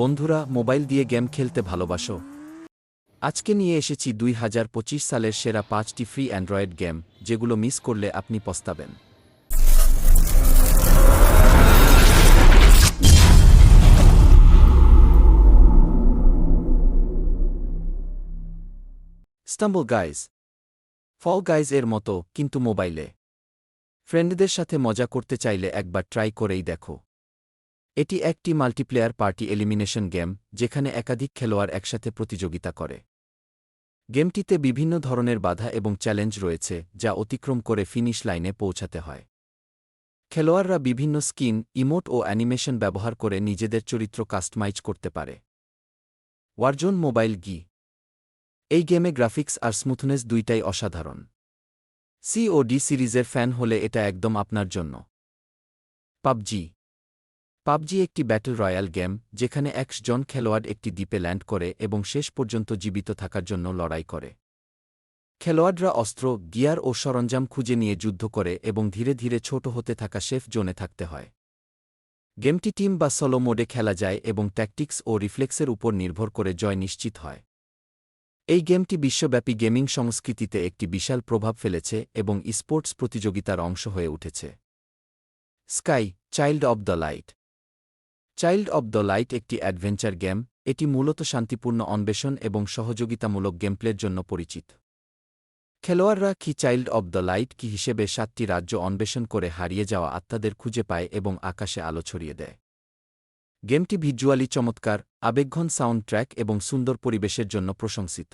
বন্ধুরা, মোবাইল দিয়ে গেম খেলতে ভালোবাসো। আজকে নিয়ে এসেছি দুই হাজার পঁচিশ সালের সেরা পাঁচটি ফ্রি অ্যান্ড্রয়েড গেম, যেগুলো মিস করলে আপনি পস্তাবেন। স্টাম্বল গাইজ ফল গাইজ এর মতো, কিন্তু মোবাইলে। ফ্রেন্ডদের সাথে মজা করতে চাইলে একবার ট্রাই করেই দেখো। এটি একটি মাল্টিপ্লেয়ার পার্টি এলিমিনেশন গেম, যেখানে একাধিক খেলোয়াড় একসাথে প্রতিযোগিতা করে। গেমটিতে বিভিন্ন ধরনের বাধা এবং চ্যালেঞ্জ রয়েছে, যা অতিক্রম করে ফিনিশ লাইনে পৌঁছাতে হয়। খেলোয়াড়রা বিভিন্ন স্কিন, ইমোট ও অ্যানিমেশন ব্যবহার করে নিজেদের চরিত্র কাস্টমাইজ করতে পারে। ওয়ারজোন মোবাইল গি। এই গেমে গ্রাফিক্স আর স্মুথনেস দুইটাই অসাধারণ। সি ও ডি সিরিজের ফ্যান হলে এটা একদম আপনার জন্য। পাবজি। পাবজি একটি ব্যাটল রয়্যাল গেম যেখানে একশ জন খেলোয়াড় একটি দ্বীপে ল্যান্ড করে এবং শেষ পর্যন্ত জীবিত থাকার জন্য লড়াই করে। খেলোয়াড়রা অস্ত্র, গিয়ার ও সরঞ্জাম খুঁজে নিয়ে যুদ্ধ করে এবং ধীরে ধীরে ছোট হতে থাকা শেফ জোনে থাকতে হয়। গেমটি টিম বা সলো মোডে খেলা যায় এবং ট্যাকটিক্স ও রিফ্লেক্সের উপর নির্ভর করে জয় নিশ্চিত হয়। এই গেমটি বিশ্বব্যাপী গেমিং সংস্কৃতিতে একটি বিশাল প্রভাব ফেলেছে এবং স্পোর্টস প্রতিযোগিতার অংশ হয়ে উঠেছে। Sky child of the light child of the light একটি অ্যাডভেঞ্চার গেম এটি মূলত শান্তিপূর্ণ অন্বেষণ এবং সহযোগিতামূলক গেমপ্লের জন্য পরিচিত। খেলোয়াড়রা কি চাইল্ড অব দ্য লাইট কি হিসেবে সাতটি রাজ্য অন্বেষণ করে হারিয়ে যাওয়া আত্মাদের খুঁজে পায় এবং আকাশে আলো ছড়িয়ে দেয়? গেমটি ভিজুয়ালি চমৎকার, আবেগঘন সাউন্ড ট্র্যাক এবং সুন্দর পরিবেশের জন্য প্রশংসিত।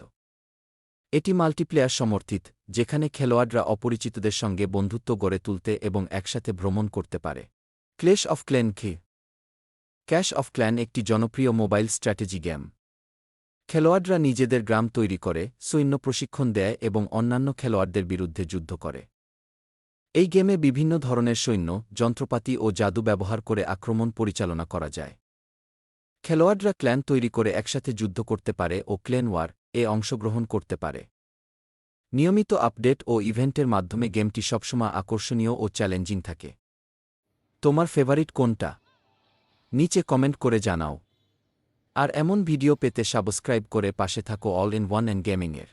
এটি মাল্টিপ্লেয়ার সমর্থিত, যেখানে খেলোয়াড়রা অপরিচিতদের সঙ্গে বন্ধুত্ব গড়ে তুলতে এবং একসাথে ভ্রমণ করতে পারে। ক্লেশ অফ ক্লেন খে ক্যাশ অফ ক্ল্যান একটি জনপ্রিয় মোবাইল স্ট্র্যাটেজি গেম। খেলোয়াড়রা নিজেদের গ্রাম তৈরি করে, সৈন্য প্রশিক্ষণ দেয় এবং অন্যান্য খেলোয়াড়দের বিরুদ্ধে যুদ্ধ করে। এই গেমে বিভিন্ন ধরনের সৈন্য, যন্ত্রপাতি ও জাদু ব্যবহার করে আক্রমণ পরিচালনা করা যায়। খেলোয়াড়রা ক্ল্যান তৈরি করে একসাথে যুদ্ধ করতে পারে ও ক্লেন ওয়ার এ অংশগ্রহণ করতে পারে। নিয়মিত আপডেট ও ইভেন্টের মাধ্যমে গেমটি সবসময় আকর্ষণীয় ও চ্যালেঞ্জিং থাকে। তোমার ফেভারিট কোনটা? নিচে কমেন্ট করে জানাও। আর এমন ভিডিও পেতে সাবস্ক্রাইব করে পাশে থাকো অল ইন ওয়ান অ্যান্ড গেমিংয়ের।